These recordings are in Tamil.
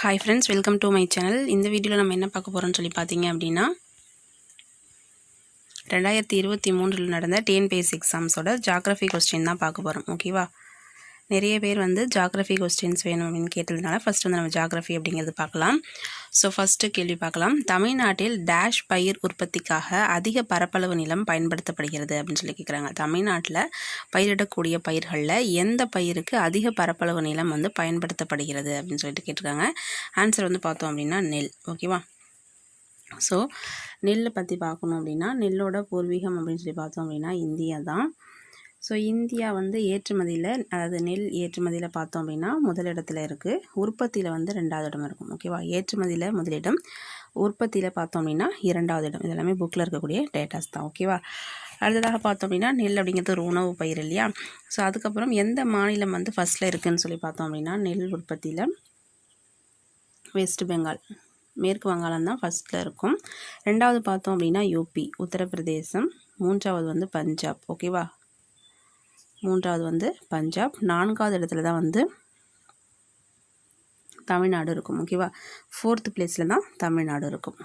Hi friends welcome to my channel இந்த வீடியோவில் நம்ம என்ன பார்க்க போகிறோம்னு சொல்லி பார்த்தீங்க அப்படின்னா ரெண்டாயிரத்தி இருபத்தி மூன்றில் நடந்த டிஎன்பிஎஸ்சி எக்ஸாம்ஸோட ஜாகிரஃபி கொஸ்டின் தான் பார்க்க போகிறோம் ஓகேவா நிறைய பேர் வந்து ஜாகிரஃபி கொஸ்டின்ஸ் வேணும் அப்படின்னு கேட்டதுனால ஃபஸ்ட் வந்து நம்ம ஜாகிரஃபி அப்படிங்கிறது பார்க்கலாம். ஸோ ஃபஸ்ட்டு கேள்வி பார்க்கலாம். தமிழ்நாட்டில் டேஷ் பயிர் உற்பத்திக்காக அதிக பரப்பளவு நிலம் பயன்படுத்தப்படுகிறது அப்படின்னு சொல்லி கேட்குறாங்க தமிழ்நாட்டில் பயிரிடக்கூடிய பயிர்களில் எந்த பயிருக்கு அதிக பரப்பளவு நிலம் வந்து பயன்படுத்தப்படுகிறது அப்படின்னு சொல்லிட்டு கேட்டிருக்காங்க. ஆன்சர் வந்து பார்த்தோம் அப்படின்னா நெல். ஓகேவா ஸோ நெல்லை பற்றி பார்க்கணும் அப்படின்னா நெல்லோட பூர்வீகம் அப்படின்னு சொல்லி பார்த்தோம் அப்படின்னா இந்தியா தான். ஸோ இந்தியா வந்து ஏற்றுமதியில் அதாவது நெல் ஏற்றுமதியில் பார்த்தோம் அப்படின்னா முதலிடத்தில் இருக்குது உற்பத்தியில் வந்து ரெண்டாவது இடம் இருக்கும். ஓகேவா ஏற்றுமதியில் முதலிடம். உற்பத்தியில் பார்த்தோம் அப்படின்னா இரண்டாவது இடம். இது எல்லாமே புக்கில் இருக்கக்கூடிய டேட்டாஸ் தான். ஓகேவா அடுத்ததாக பார்த்தோம் அப்படின்னா நெல் அப்படிங்கிறது ஒரு உணவு பயிர் இல்லையா? ஸோ அதுக்கப்புறம் எந்த மாநிலம் வந்து ஃபஸ்ட்டில் இருக்குதுன்னு சொல்லி பார்த்தோம் அப்படின்னா நெல் உற்பத்தியில் வெஸ்ட் பெங்கால் மேற்கு வங்காளம் தான் ஃபஸ்ட்டில் இருக்கும். ரெண்டாவது பார்த்தோம் அப்படின்னா யூபி உத்தரப்பிரதேசம். மூன்றாவது வந்து பஞ்சாப். ஓகேவா மூன்றாவது வந்து பஞ்சாப். நான்காவது இடத்துல தான் வந்து தமிழ்நாடு இருக்கும். ஓகேவா ஃபோர்த் பிளேஸில் தான் தமிழ்நாடு இருக்கும்.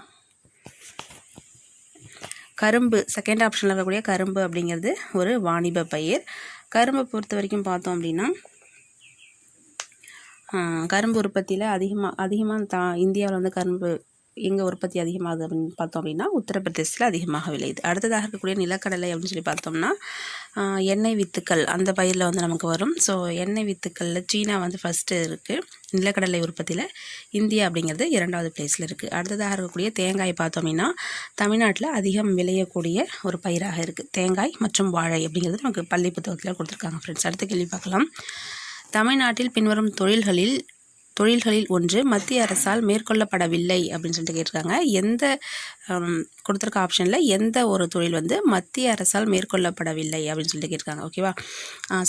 கரும்பு செகண்ட் ஆப்ஷனில் இருக்கக்கூடிய கரும்பு அப்படிங்கிறது ஒரு வாணிப பயிர். கரும்பை பொறுத்த வரைக்கும் பார்த்தோம் அப்படின்னா கரும்பு உற்பத்தியில் அதிகமாக அதிகமாக தா இந்தியாவில் வந்து கரும்பு எங்கே உற்பத்தி அதிகமாகுது அப்படின்னு பார்த்தோம் அப்படின்னா உத்தரப்பிரதேசத்தில் அதிகமாக விளையுது. அடுத்ததாக இருக்கக்கூடிய நிலக்கடலை அப்படின்னு சொல்லி பார்த்தோம்னா எண்ணெய் வித்துக்கள் அந்த பயிரில் வந்து நமக்கு வரும். ஸோ எண்ணெய் வித்துக்களில் சீனா வந்து ஃபஸ்ட்டு இருக்குது நிலக்கடலை உற்பத்தியில் இந்தியா அப்படிங்கிறது இரண்டாவது பிளேஸில் இருக்குது அடுத்ததாக இருக்கக்கூடிய தேங்காய் பார்த்தோம் அப்படின்னா தமிழ்நாட்டில் அதிகம் விளையக்கூடிய ஒரு பயிராக இருக்குது தேங்காய் மற்றும் வாழை அப்படிங்கிறது நமக்கு பள்ளி புத்தகத்தில் கொடுத்துருக்காங்க ஃப்ரெண்ட்ஸ் அடுத்த கேள்வி பார்க்கலாம். தமிழ்நாட்டில் பின்வரும் தொழில்களில் தொழில்களில் ஒன்று மத்திய அரசால் மேற்கொள்ளப்படவில்லை அப்படின்னு சொல்லிட்டு கேட்டிருக்காங்க. எந்த கொடுத்துருக்க ஆப்ஷனில் எந்த ஒரு தொழில் வந்து மத்திய அரசால் மேற்கொள்ளப்படவில்லை அப்படின்னு சொல்லிட்டு கேட்டிருக்காங்க. ஓகேவா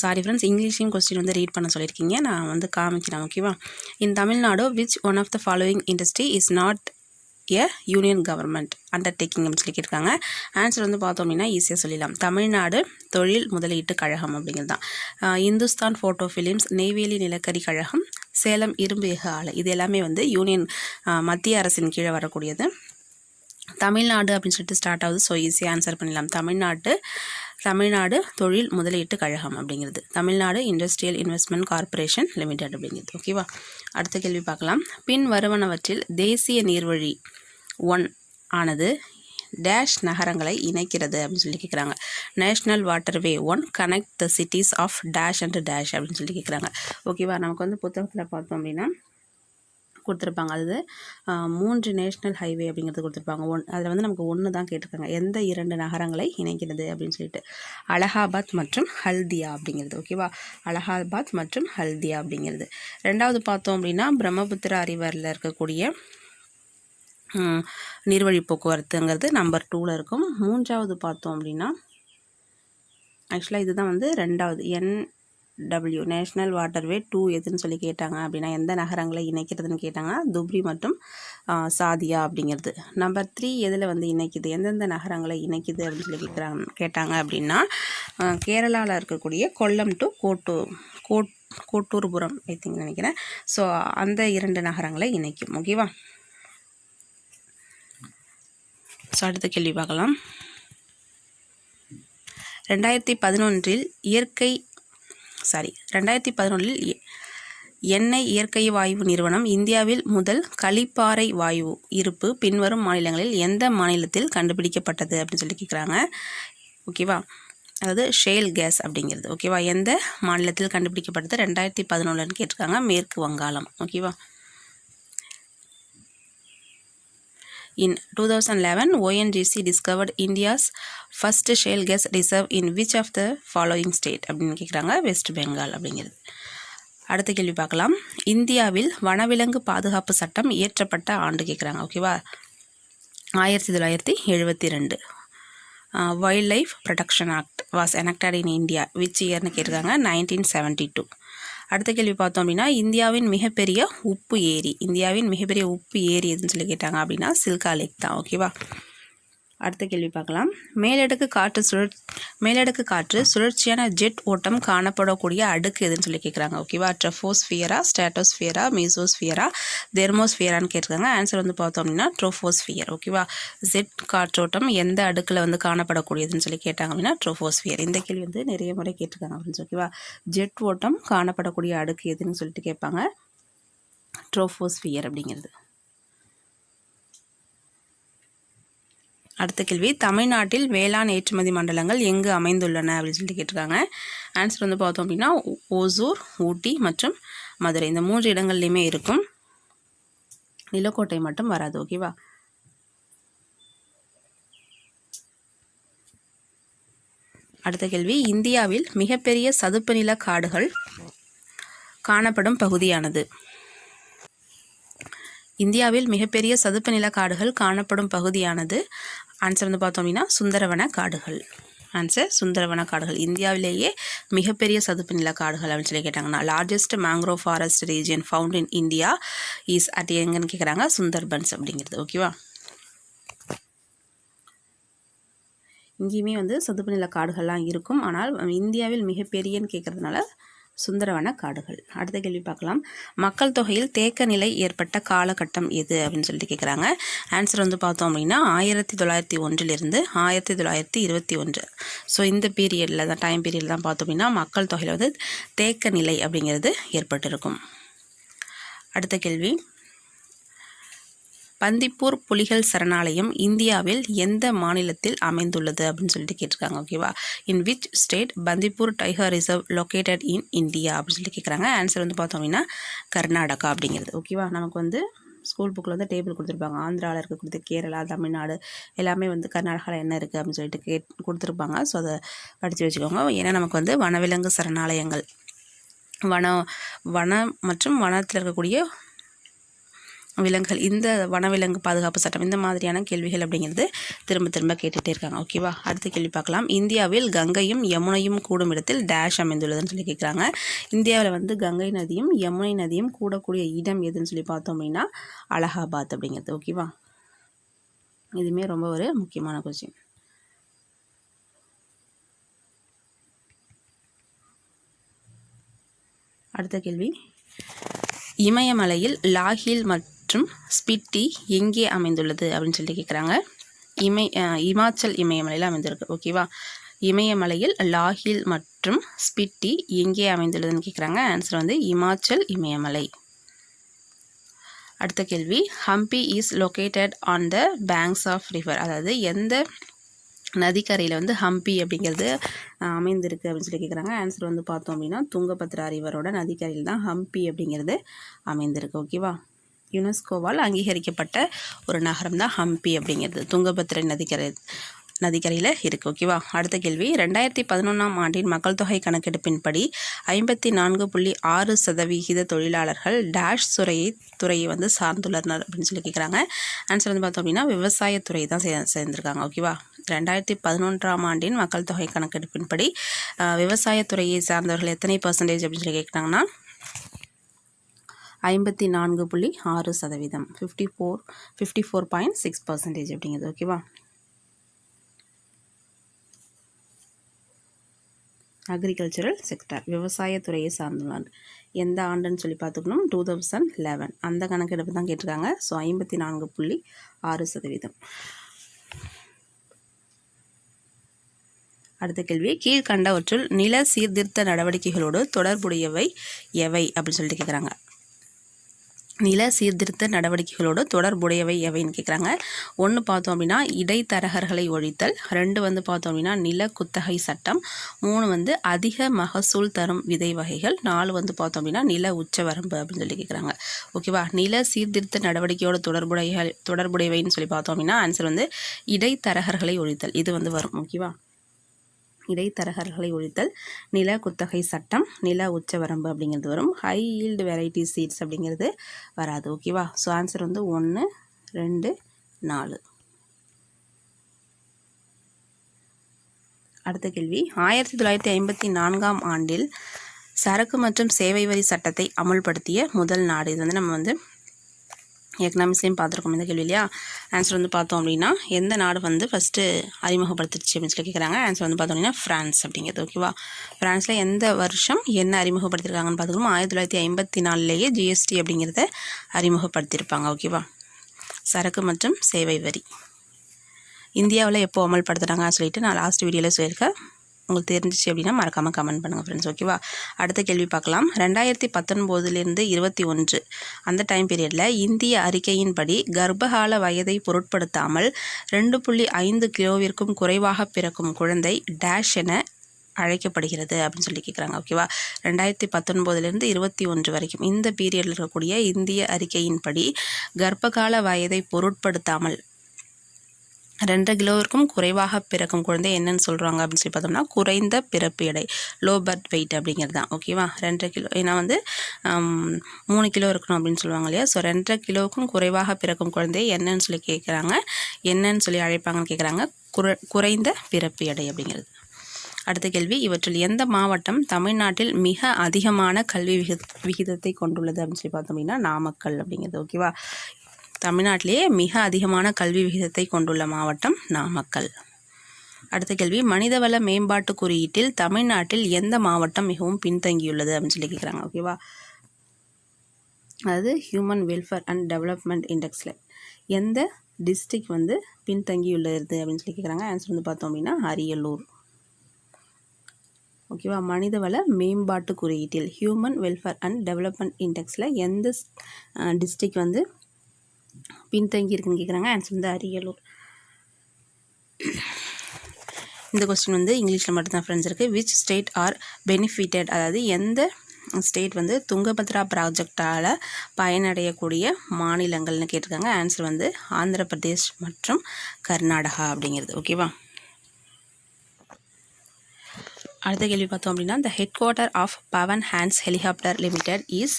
சாரி ஃப்ரெண்ட்ஸ் இங்கிலீஷையும் கொஸ்டின் வந்து ரீட் பண்ண சொல்லியிருக்கீங்க. நான் வந்து காமிக்கிறேன். ஓகேவா in Tamil Nadu which one of the following industry is not a union government undertaking அப்படின்னு சொல்லி கேட்டிருக்காங்க. ஆன்சர் வந்து பார்த்தோம் அப்படின்னா ஈஸியாக சொல்லிடலாம். தமிழ்நாடு தொழில் முதலீட்டு கழகம் அப்படிங்கிறது தான் இந்துஸ்தான் ஃபோட்டோ ஃபிலிம்ஸ் நெய்வேலி நிலக்கரி கழகம் சேலம் இரும்பு ஏக ஆலை. இது எல்லாமே வந்து யூனியன் மத்திய அரசின் கீழே வரக்கூடியது. தமிழ்நாடு அப்படின்னு சொல்லிட்டு ஸ்டார்ட் ஆகுது. ஸோ ஈஸியாக ஆன்சர் பண்ணிடலாம். தமிழ்நாட்டு தமிழ்நாடு தொழில் முதலீட்டு கழகம் அப்படிங்கிறது. Tamil Nadu industrial investment corporation limited அப்படிங்கிறது. ஓகேவா அடுத்த கேள்வி பார்க்கலாம். பின் வருவனவற்றில் தேசிய நீர்வழி ஒன் ஆனது டேஷ் நகரங்களை இணைக்கிறது அப்படின்னு சொல்லி கேட்குறாங்க national waterway one connect the cities of dash and dash அப்படின்னு சொல்லி கேட்குறாங்க ஓகேவா நமக்கு வந்து புத்தகத்தில் பார்த்தோம் அப்படின்னா கொடுத்துருப்பாங்க. அது மூன்று நேஷ்னல் ஹைவே அப்படிங்கிறது கொடுத்துருப்பாங்க. ஒன் அதில் வந்து நமக்கு ஒன்று தான் கேட்டிருக்காங்க. எந்த இரண்டு நகரங்களை இணைக்கிறது அப்படின்னு சொல்லிட்டு. அலகாபாத் மற்றும் ஹல்தியா அப்படிங்கிறது. ஓகேவா அலகாபாத் மற்றும் ஹல்தியா அப்படிங்கிறது. ரெண்டாவது பார்த்தோம் அப்படின்னா பிரம்மபுத்திரா ரிவரில் இருக்கக்கூடிய நீர்வழி போக்குவரத்துங்கிறது நம்பர் டூவில் இருக்கும். மூன்றாவது பார்த்தோம் அப்படின்னா ஆக்சுவலாக இதுதான் வந்து ரெண்டாவது. N W national waterway two எதுன்னு சொல்லி கேட்டாங்க அப்படின்னா எந்த நகரங்களை இணைக்கிறதுன்னு கேட்டாங்க துப்ரி மற்றும் சாதியா அப்படிங்கிறது. நம்பர் த்ரீ எதில் வந்து இணைக்குது? எந்தெந்த நகரங்களை இணைக்குது அப்படின்னு சொல்லி கேட்குறாங்க கேட்டாங்க அப்படின்னா கேரளாவில் இருக்கக்கூடிய Kollam to Kottur code Kotturpuram I think நினைக்கிறேன். ஸோ அந்த இரண்டு நகரங்களை இணைக்கும். ஓகேவா ஸோ அடுத்த கேள்வி பார்க்கலாம். ரெண்டாயிரத்தி பதினொன்றில் இயற்கை சாரி ரெண்டாயிரத்தி பதினொன்றில் எண்ணெய் இயற்கை வாயு நிறுவனம் இந்தியாவில் முதல் களிப்பாறை வாயு இருப்பு பின்வரும் மாநிலங்களில் எந்த மாநிலத்தில் கண்டுபிடிக்கப்பட்டது அப்படின்னு சொல்லி கேட்குறாங்க ஓகேவா அதாவது ஷேல் கேஸ் அப்படிங்கிறது. ஓகேவா எந்த மாநிலத்தில் கண்டுபிடிக்கப்பட்டது? ரெண்டாயிரத்தி பதினொன்றுன்னு கேட்டிருக்காங்க. மேற்கு வங்காளம். ஓகேவா In 2011, ONGC discovered India's first shale gas reserve in which of the following state? அப்படின்னு கேட்குறாங்க வெஸ்ட் பெங்கால் அப்படிங்கிறது. அடுத்த கேள்வி பார்க்கலாம். இந்தியாவில் வனவிலங்கு பாதுகாப்பு சட்டம் இயற்றப்பட்ட ஆண்டு கேட்குறாங்க ஓகேவா ஆயிரத்தி தொள்ளாயிரத்தி எழுபத்தி ரெண்டு. Wild life production act was enacted in India which இயர்னு கேட்டிருக்காங்க? நைன்டீன் செவன்ட்டி டூ அடுத்த கேள்வி பார்த்தோம் அப்படின்னா இந்தியாவின் மிகப்பெரிய உப்பு ஏரி இந்தியாவின் மிகப்பெரிய உப்பு ஏரி எதுன்னு சொல்லி கேட்டாங்க அப்படின்னா சில்கா லேக் தான் ஓகேவா அடுத்த கேள்வி பார்க்கலாம். மேலடுக்கு காற்று சுழற் மேலடுக்கு காற்று சுழற்சியான ஜெட் ஓட்டம் காணப்படக்கூடிய அடுக்கு எதுன்னு சொல்லி கேட்குறாங்க ஓகேவா ட்ரஃபோஸ்ஃபியரா ஸ்டேட்டோஸ்ஃபியரா மீசோஸ்ஃபியரா தெர்மோஸ்ஃபியரான்னு கேட்டிருக்காங்க. ஆன்சர் வந்து பார்த்தோம் அப்படின்னா ட்ரோஃபோஸ்ஃபியர் ஓகேவா ஜெட் காற்றோட்டம் எந்த அடுக்கில் வந்து காணப்படக்கூடியதுன்னு சொல்லி கேட்டாங்க அப்படின்னா ட்ரோஃபோஸ்ஃபியர் இந்த கேள்வி வந்து நிறைய முறை கேட்டிருக்காங்க அப்படின்னு ஓகேவா ஜெட் ஓட்டம் காணப்படக்கூடிய அடுக்கு எதுன்னு சொல்லிட்டு கேட்பாங்க. ட்ரோஃபோஸ்ஃபியர் அப்படிங்கிறது. அடுத்த கேள்வி தமிழ்நாட்டில் வேளாண் ஏற்றுமதி மண்டலங்கள் எங்கு அமைந்துள்ளன அப்படின்னு சொல்லிட்டு கேட்டிருக்காங்க. ஆன்சர் வந்து பார்த்தோம் அப்படின்னா ஓசூர் ஊட்டி மற்றும் மதுரை. இந்த மூன்று இடங்கள்லையுமே இருக்கும். நிலக்கோட்டை மட்டும் வராது ஓகேவா அடுத்த கேள்வி இந்தியாவில் மிகப்பெரிய சதுப்பு நில காடுகள் காணப்படும் பகுதியானது. இந்தியாவில் மிகப்பெரிய சதுப்பு நில காடுகள் காணப்படும் பகுதியானது ஆன்சர் வந்து பார்த்தோம் அப்படின்னா சுந்தரவன காடுகள். ஆன்சர் சுந்தரவன காடுகள். இந்தியாவிலேயே மிகப்பெரிய சதுப்பு நில காடுகள் அப்படின்னு சொல்லி கேட்டாங்கன்னா largest mangrove forest region found in India is at எங்கன்னு கேட்குறாங்க சுந்தர்பன்ஸ் அப்படிங்கிறது. ஓகேவா இங்கேயுமே வந்து சதுப்பு நில காடுகள்லாம் இருக்கும். ஆனால் இந்தியாவில் மிகப்பெரியன்னு கேட்குறதுனால சுந்தரவன காடுகள். அடுத்த கேள்வி பார்க்கலாம். மக்கள் தொகையில் தேக்க நிலை ஏற்பட்ட காலகட்டம் எது அப்படின்னு சொல்லிட்டு கேட்குறாங்க ஆன்சர் வந்து பார்த்தோம் அப்படின்னா ஆயிரத்தி தொள்ளாயிரத்தி ஒன்றிலிருந்து ஆயிரத்தி தொள்ளாயிரத்தி இருபத்தி ஒன்று. ஸோ இந்த பீரியடில் தான் டைம் பீரியட் தான் பார்த்தோம் அப்படின்னா மக்கள் தொகையில் வந்து தேக்க நிலை அப்படிங்கிறது ஏற்பட்டிருக்கும். அடுத்த கேள்வி. பந்திப்பூர் புலிகள் சரணாலயம் இந்தியாவில் எந்த மாநிலத்தில் அமைந்துள்ளது அப்படின்னு சொல்லிட்டு கேட்டிருக்காங்க ஓகேவா in which state Bandipur tiger reserve located in India அப்படின்னு சொல்லி கேட்குறாங்க. ஆன்சர் வந்து பார்த்தோம் அப்படின்னா கர்நாடகா அப்படிங்கிறது ஓகேவா நமக்கு வந்து ஸ்கூல் புக்கில் வந்து டேபிள் கொடுத்துருப்பாங்க. ஆந்திராவில் இருக்கக்கூடிய கேரளா தமிழ்நாடு எல்லாமே வந்து கர்நாடகாவில் என்ன இருக்குது அப்படின்னு சொல்லிட்டு கேட் கொடுத்துருப்பாங்க. ஸோ அதை படித்து வச்சுக்கோங்க. ஏன்னா நமக்கு வந்து வனவிலங்கு சரணாலயங்கள் வனம் வனம் மற்றும் வனத்தில் இருக்கக்கூடிய விலங்குகள் இந்த வனவிலங்கு பாதுகாப்பு சட்டம் இந்த மாதிரியான கேள்விகள் அப்படிங்கிறது திரும்ப திரும்ப கேட்டுகிட்டே இருக்காங்க. ஓகேவா அடுத்த கேள்வி பார்க்கலாம். இந்தியாவில் கங்கையும் யமுனையும் கூடும் இடத்தில் டேஷ் அமைந்துள்ளதுன்னு சொல்லி கேட்குறாங்க இந்தியாவில் வந்து கங்கை நதியும் யமுனை நதியும் கூடக்கூடிய இடம் எதுன்னு சொல்லி பார்த்தோம் அப்படின்னா அலகாபாத் அப்படிங்கிறது. ஓகேவா இதுவுமே ரொம்ப ஒரு முக்கியமான கொஸ்டின் அடுத்த கேள்வி. இமயமலையில் லாஹில் மற்றும் மற்றும் ஸ்பிட்டி எங்கே அமைந்துள்ளது அப்படின்னு சொல்லி கேட்குறாங்க இமை இமாச்சல் இமயமலையில் அமைந்திருக்கு. ஓகேவா இமயமலையில் லாஹில் மற்றும் ஸ்பிட்டி எங்கே அமைந்துள்ளதுன்னு கேட்குறாங்க ஆன்சர் வந்து இமாச்சல் இமயமலை. அடுத்த கேள்வி. Hampi is located on the banks of river அதாவது எந்த நதிக்கரையில் வந்து ஹம்பி அப்படிங்கிறது அமைந்திருக்கு அப்படின்னு சொல்லி கேட்குறாங்க ஆன்சர் வந்து பார்த்தோம் அப்படின்னா துங்கபத்ரா ரிவரோட நதிக்கரையில் தான் ஹம்பி அப்படிங்கிறது அமைந்திருக்கு. ஓகேவா யுனெஸ்கோவால் அங்கீகரிக்கப்பட்ட ஒரு நகரம் தான் ஹம்பி அப்படிங்கிறது. துங்கபத்திரை நதிக்கரை நதிக்கரையில் இருக்குது ஓகேவா? அடுத்த கேள்வி. ரெண்டாயிரத்தி பதினொன்றாம் ஆண்டின் மக்கள் தொகை கணக்கெடுப்பின்படி ஐம்பத்தி நான்கு புள்ளி ஆறு சதவிகித தொழிலாளர்கள் டேஷ் துறையை துறையை வந்து சார்ந்துள்ளனர் அப்படின்னு சொல்லி கேட்குறாங்க ஆன்சர் வந்து பார்த்தோம் அப்படின்னா விவசாயத்துறை தான் சே சேர்ந்துருக்காங்க. ஓகேவா? ரெண்டாயிரத்தி பதினொன்றாம் ஆண்டின் மக்கள் தொகை கணக்கெடுப்பின்படி விவசாயத்துறையை சார்ந்தவர்கள் எத்தனை பர்சன்டேஜ் அப்படின்னு சொல்லி கேட்குறாங்கன்னா ஐம்பத்தி நான்கு புள்ளி ஆறு சதவீதம். Fifty four fifty four point six percentage அப்படிங்கிறது ஓகேவா அக்ரிகல்ச்சரல் செக்டர் விவசாயத்துறையை சார்ந்துள்ளார் எந்த ஆண்டுன்னு சொல்லி பார்த்துக்கணும்? டூ தௌசண்ட் லெவன் அந்த கணக்கெடுப்பு தான் கேட்டிருக்காங்க. ஸோ ஐம்பத்தி நான்கு புள்ளி ஆறு சதவீதம். அடுத்த கேள்வி. கீழ்கண்டவற்றுள் நில சீர்திருத்த நடவடிக்கைகளோடு தொடர்புடையவை எவை? அப்படின்னு சொல்லிட்டு கேட்குறாங்க நில சீர்திருத்த நடவடிக்கைகளோடு தொடர்புடையவை எவைன்னு கேட்குறாங்க ஒன்று பார்த்தோம் அப்படின்னா இடைத்தரகர்களை ஒழித்தல் ரெண்டு வந்து பார்த்தோம் அப்படின்னா நில குத்தகை சட்டம் மூணு வந்து அதிக மகசூல் தரும் விதை வகைகள் நாலு வந்து பார்த்தோம் அப்படின்னா நில உச்சவரம்பு அப்படின்னு சொல்லி கேட்குறாங்க ஓகேவா நில சீர்திருத்த நடவடிக்கையோட தொடர்புடைய தொடர்புடையவைன்னு சொல்லி பார்த்தோம் அப்படின்னா ஆன்சர் வந்து இடைத்தரகர்களை ஒழித்தல். இது வந்து வரும். ஓகேவா இடைத்தரகர்களை ஒழித்தல் நில குத்தகை சட்டம் நில உச்சவரம்பு அப்படிங்கிறது வரும். ஹை ஈல்டு வெரைட்டி சீட்ஸ் அப்படிங்கிறது வராது. ஓகேவா ஸோ ஆன்சர் வந்து ஒன்று ரெண்டு நாலு. அடுத்த கேள்வி. ஆயிரத்தி தொள்ளாயிரத்தி ஐம்பத்தி நான்காம் ஆண்டில் சரக்கு மற்றும் சேவை வரி சட்டத்தை அமுல்படுத்திய முதல் நாடு இது வந்து நம்ம வந்து எக்கனாமிக்ஸ்லேயும் பார்த்துருக்கோம் இந்த கேள்வி இல்லையா? ஆன்சர் வந்து பார்த்தோம் அப்படின்னா எந்த நாடு வந்து ஃபஸ்ட்டு அறிமுகப்படுத்துச்சு அப்படின்னு சொல்லி கேட்குறாங்க ஆன்சர் வந்து பார்த்தோம் அப்படின்னா ஃப்ரான்ஸ் அப்படிங்கிறது ஓகேவா ஃப்ரான்ஸில் எந்த வருஷம் என்ன அறிமுகப்படுத்தியிருக்காங்கன்னு பார்த்துக்கணும்? ஆயிரத்தி தொள்ளாயிரத்தி ஐம்பத்தி நாலுலேயே ஜிஎஸ்டி அப்படிங்கிறத அறிமுகப்படுத்தியிருப்பாங்க ஓகேவா சரக்கு மற்றும் சேவை வரி. இந்தியாவில் எப்போ அமல்படுத்துகிறாங்கன்னு சொல்லிட்டு நான் லாஸ்ட் வீடியோவில் சொல்லியிருக்கேன். உங்களுக்கு தெரிஞ்சிச்சு அப்படின்னா மறக்காமல் கமெண்ட் பண்ணுங்கள் ஃப்ரெண்ட்ஸ் ஓகேவா அடுத்த கேள்வி பார்க்கலாம். ரெண்டாயிரத்தி பத்தொன்பதுலேருந்து இருபத்தி ஒன்று. அந்த டைம் பீரியடில் இந்திய அறிக்கையின்படி கர்ப்பகால வயதை பொருட்படுத்தாமல் ரெண்டு புள்ளி ஐந்து கிலோவிற்கும் குறைவாக பிறக்கும் குழந்தை டேஷ் என அழைக்கப்படுகிறது அப்படின்னு சொல்லி கேட்குறாங்க ஓகேவா ரெண்டாயிரத்தி பத்தொன்பதுலேருந்து இருபத்தி ஒன்று வரைக்கும். இந்த பீரியடில் இருக்கக்கூடிய இந்திய அறிக்கையின்படி கர்ப்பகால வயதை பொருட்படுத்தாமல் ரெண்டரை கிலோவிற்கும் குறைவாக பிறக்கும் குழந்தை என்னன்னு சொல்கிறாங்க அப்படின்னு சொல்லி பார்த்தோம்னா குறைந்த பிறப்பு எடை லோ பர்த் வெயிட் அப்படிங்கிறது தான். ஓகேவா ரெண்டரை கிலோ ஏன்னா வந்து மூணு கிலோ இருக்கணும் அப்படின்னு சொல்லுவாங்க இல்லையா? ஸோ ரெண்டரை கிலோவுக்கும் குறைவாக பிறக்கும் குழந்தை என்னன்னு சொல்லி கேட்குறாங்க என்னன்னு சொல்லி அழைப்பாங்கன்னு கேட்குறாங்க குறை குறைந்த பிறப்பு எடை அப்படிங்கிறது. அடுத்த கேள்வி இவற்றில் எந்த மாவட்டம் தமிழ்நாட்டில் மிக அதிகமான கல்வி விகித விகிதத்தை கொண்டுள்ளது அப்படின்னு சொல்லி பார்த்தோம் அப்படின்னா நாமக்கல் அப்படிங்கிறது. ஓகேவா தமிழ்நாட்டிலேயே மிக அதிகமான கல்வி விகிதத்தை கொண்டுள்ள மாவட்டம் நாமக்கல். அடுத்த கேள்வி மனிதவள மேம்பாட்டு குறியீட்டில் தமிழ்நாட்டில் எந்த மாவட்டம் மிகவும் பின்தங்கியுள்ளது அப்படின்னு சொல்லி கேட்குறாங்க ஓகேவா அதாவது ஹியூமன் வெல்ஃபேர் அண்ட் டெவலப்மெண்ட் இண்டெக்ஸில் எந்த டிஸ்ட்ரிக் வந்து பின்தங்கியுள்ளது அப்படின்னு சொல்லி கேட்குறாங்க ஆன்சர் வந்து பார்த்தோம் அப்படின்னா அரியலூர். ஓகேவா மனிதவள மேம்பாட்டு குறியீட்டில் ஹியூமன் வெல்ஃபேர் அண்ட் டெவலப்மெண்ட் இண்டெக்ஸில் எந்த டிஸ்ட்ரிக் வந்து பின்தங்கி இருக்குன்னு கேட்குறாங்க ஆன்சர் வந்து அரியலூர். இந்த கொஸ்டின் வந்து இங்கிலீஷில் மட்டும்தான் ஃப்ரெண்ட்ஸ் இருக்குது விச் ஸ்டேட் ஆர் பெனிஃபிட்டட் அதாவது எந்த ஸ்டேட் வந்து துங்கபத்ரா ப்ராஜெக்டால் பயனடையக்கூடிய மாநிலங்கள்னு கேட்டிருக்காங்க. ஆன்சர் வந்து ஆந்திர பிரதேஷ் மற்றும் கர்நாடகா அப்படிங்கிறது. ஓகேவா அடுத்த கேள்வி பார்த்தோம் அப்படின்னா the head quarter of Pawan hands helicopter limited is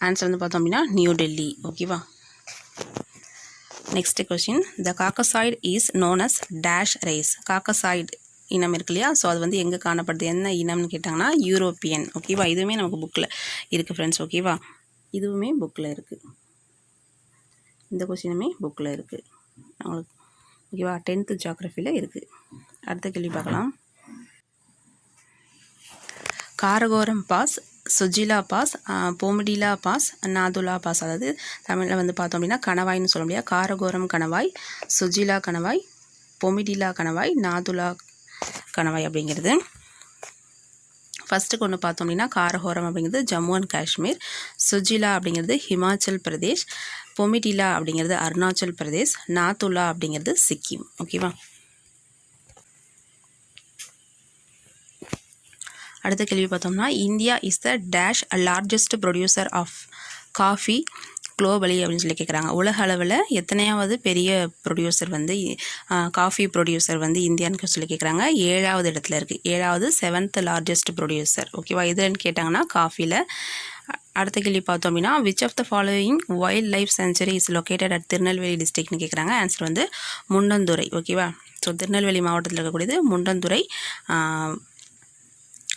answer வந்து பார்த்தோம் அப்படின்னா நியூ டெல்லி ஓகேவா next question the caucasoid is known as dash race caucasoid இனம் இருக்கு இல்லையா? ஸோ அது வந்து எங்கே காணப்படுது? என்ன இனம்னு கேட்டாங்கன்னா யூரோப்பியன் ஓகேவா இதுவுமே நமக்கு புக்கில் இருக்குது ஃப்ரெண்ட்ஸ் ஓகேவா இதுவுமே புக்கில் இருக்குது இந்த கொஷினுமே புக்கில் இருக்குது அவங்களுக்கு ஓகேவா டென்த்து ஜாக்ரஃபியில் இருக்குது அடுத்த கேள்வி பார்க்கலாம். Karakoram pass Zojila pass Bomdila pass Nathula pass. அதாவது தமிழில் வந்து பார்த்தோம் அப்படின்னா கணவாய்னு சொல்ல முடியாது. காரகோரம் கணவாய் சுஜிலா கணவாய் பொமிடிலா கணவாய் நாதுலா கணவாய் அப்படிங்கிறது. ஃபஸ்ட்டுக்கு ஒன்று பார்த்தோம் அப்படின்னா காரகோரம் அப்படிங்கிறது ஜம்மு அண்ட் காஷ்மீர். சுஜிலா அப்படிங்கிறது ஹிமாச்சல் பிரதேஷ். பொமிடிலா அப்படிங்கிறது அருணாச்சல் பிரதேஷ். நாத்துலா அப்படிங்கிறது சிக்கிம். ஓகேவா? அடுத்த கேள்வி பார்த்தோம்னா India is the dash largest producer of coffee globally அப்படின்னு சொல்லி கேட்குறாங்க உலக அளவில் எத்தனையாவது பெரிய ப்ரொடியூசர் வந்து காஃபி ப்ரொடியூசர் வந்து இந்தியான்னு சொல்லி கேட்குறாங்க ஏழாவது இடத்துல இருக்குது ஏழாவது செவன்த் லார்ஜஸ்ட் ப்ரொடியூசர் ஓகேவா இதுன்னு கேட்டாங்கன்னா காஃபியில் அடுத்த கேள்வி பார்த்தோம் அப்படின்னா which of the following wild life sanctuary is located at Tirunelveli டிஸ்ட்ரிக்ட்னு கேட்குறாங்க ஆன்சர் வந்து முண்டந்துறை. ஓகேவா ஸோ திருநெல்வேலி மாவட்டத்தில் இருக்கக்கூடியது முண்டந்துறை.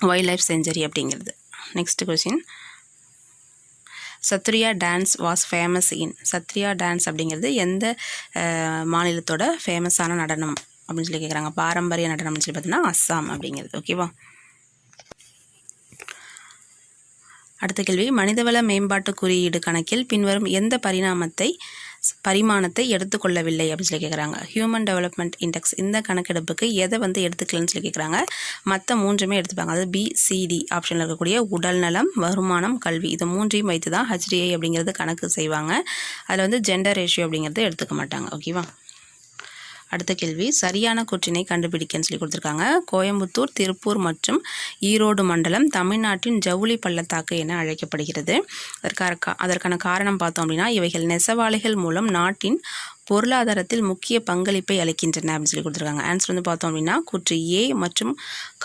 வைல்ட் லைஃப் செஞ்சுரி அப்படிங்கிறது. Next question Sattriya dance was famous in Sattriya dance அப்படிங்கிறது எந்த மாநிலத்தோட ஃபேமஸான நடனம் அப்படின்னு சொல்லி கேட்குறாங்க பாரம்பரிய நடனம்னு சொல்லி பார்த்தீங்கன்னா அஸ்ஸாம் அப்படிங்கிறது. ஓகேவா அடுத்த கேள்வி. மனிதவள மேம்பாட்டு குறியீடு கணக்கில் பின்வரும் எந்த பரிணாமத்தை பரிமாணத்தை எடுத்துக்கொள்ளவில்லை அப்படின்னு சொல்லி கேட்குறாங்க ஹியூமன் டெவலப்மெண்ட் இண்டெக்ஸ் இந்த கணக்கெடுப்புக்கு எதை வந்து எடுத்துக்கலன்னு சொல்லி கேட்குறாங்க மற்ற மூன்றுமே எடுத்துப்பாங்க. அதாவது பிசிடி ஆப்ஷனில் இருக்கக்கூடிய உடல் நலம் வருமானம் கல்வி இது மூன்றையும் வைத்து தான் ஹெச்டிஐ அப்படிங்கிறது கணக்கு செய்வாங்க. அதில் வந்து ஜெண்டர் ரேஷியோ அப்படிங்கிறது எடுத்துக்க மாட்டாங்க. ஓகேவா அடுத்த கேள்வி சரியான கூற்றினை கண்டுபிடிக்கன்னு சொல்லி கொடுத்துருக்காங்க. கோயம்புத்தூர் திருப்பூர் மற்றும் ஈரோடு மண்டலம் தமிழ்நாட்டின் ஜவுளி பள்ளத்தாக்கு என அழைக்கப்படுகிறது. அதற்கான அதற்கான காரணம் பார்த்தோம் அப்படின்னா இவைகள் நெசவாளிகள் மூலம் நாட்டின் பொருளாதாரத்தில் முக்கிய பங்களிப்பை அளிக்கின்றன அப்படின்னு சொல்லி கொடுத்துருக்காங்க. ஆன்சர் வந்து பார்த்தோம் அப்படின்னா கூற்று ஏ மற்றும்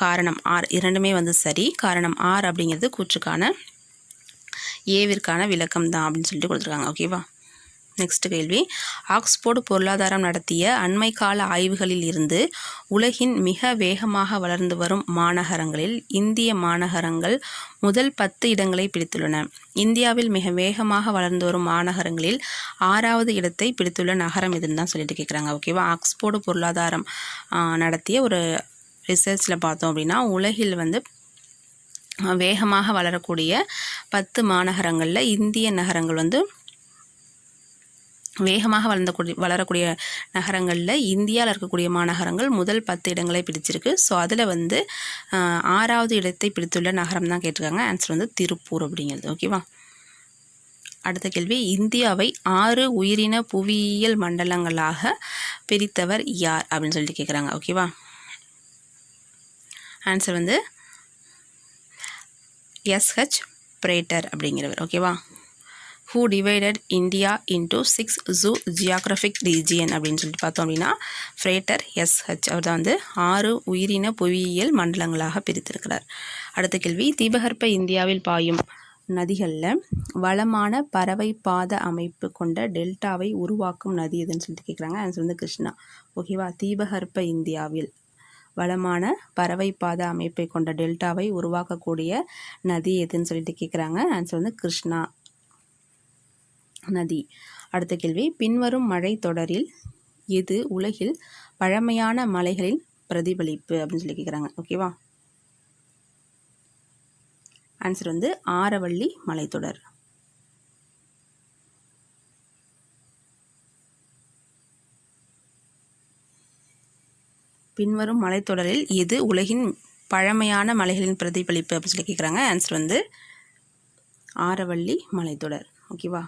காரணம் ஆர் இரண்டுமே வந்து சரி. காரணம் ஆர் அப்படிங்கிறது கூற்றுக்கான ஏவிற்கான விளக்கம் தான் அப்படின்னு சொல்லிட்டு கொடுத்துருக்காங்க. ஓகேவா நெக்ஸ்ட் கேள்வி. ஆக்ஸ்போர்டு பொருளாதாரம் நடத்திய அண்மை கால ஆய்வுகளில் இருந்து உலகின் மிக வேகமாக வளர்ந்து வரும் மாநகரங்களில் இந்திய மாநகரங்கள் முதல் பத்து இடங்களை பிடித்துள்ளன. இந்தியாவில் மிக வேகமாக வளர்ந்து வரும் மாநகரங்களில் ஆறாவது இடத்தை பிடித்துள்ள நகரம் எதுன்னு தான் சொல்லிட்டு கேட்குறாங்க ஓகேவா ஆக்ஸ்போர்டு பொருளாதாரம் நடத்திய ஒரு ரிசர்ச்சில் பார்த்தோம் அப்படின்னா உலகில் வந்து வேகமாக வளரக்கூடிய பத்து மாநகரங்களில் இந்திய நகரங்கள் வந்து வேகமாக வளர்ந்தக்கூடிய வளரக்கூடிய நகரங்களில் இந்தியாவில் இருக்கக்கூடிய மாநகரங்கள் முதல் பத்து இடங்களை பிடிச்சிருக்கு. ஸோ அதில் வந்து ஆறாவது இடத்தை பிடித்துள்ள நகரம் தான் கேட்டிருக்காங்க. ஆன்சர் வந்து திருப்பூர் அப்படிங்கிறது. ஓகேவா அடுத்த கேள்வி. இந்தியாவை ஆறு உயிரின புவியியல் மண்டலங்களாக பிரித்தவர் யார்? அப்படின்னு சொல்லிட்டு கேட்குறாங்க ஓகேவா ஆன்சர் வந்து எஸ்ஹெச் பிரேட்டர் அப்படிங்கிறவர். ஓகேவா who divided India into six zoo geographic region அப்படின்னு சொல்லிட்டு பார்த்தோம் அப்படின்னா ஃப்ரேட்டர் எஸ்ஹெச் அவர் தான் வந்து ஆறு உயிரின புவியியல் மண்டலங்களாக பிரித்திருக்கிறார். அடுத்த கேள்வி தீபகற்ப இந்தியாவில் பாயும் நதிகளில் வளமான பறவை பாத அமைப்பு கொண்ட டெல்டாவை உருவாக்கும் நதி எதுன்னு சொல்லிட்டு கேட்குறாங்க ஆன்சர் வந்து கிருஷ்ணா. ஓகேவா தீபகற்ப இந்தியாவில் வளமான பறவை பாத அமைப்பை கொண்ட டெல்டாவை உருவாக்கக்கூடிய நதி எதுன்னு சொல்லிட்டு கேட்குறாங்க ஆன்சர் வந்து கிருஷ்ணா. நதி. அடுத்த கேள்வி. பின்வரும் மழை தொடரில் எது உலகில் பழமையான மலைகளின் பிரதிபலிப்பு அப்படின்னு சொல்லி கேட்குறாங்க ஓகேவா ஆன்சர் வந்து ஆரவள்ளி மலைத்தொடர் பின்வரும் மலைத்தொடரில் எது உலகின் பழமையான மலைகளின் பிரதிபலிப்பு அப்படின்னு சொல்லி கேட்குறாங்க ஆன்சர் வந்து ஆரவள்ளி மலைத்தொடர் ஓகேவா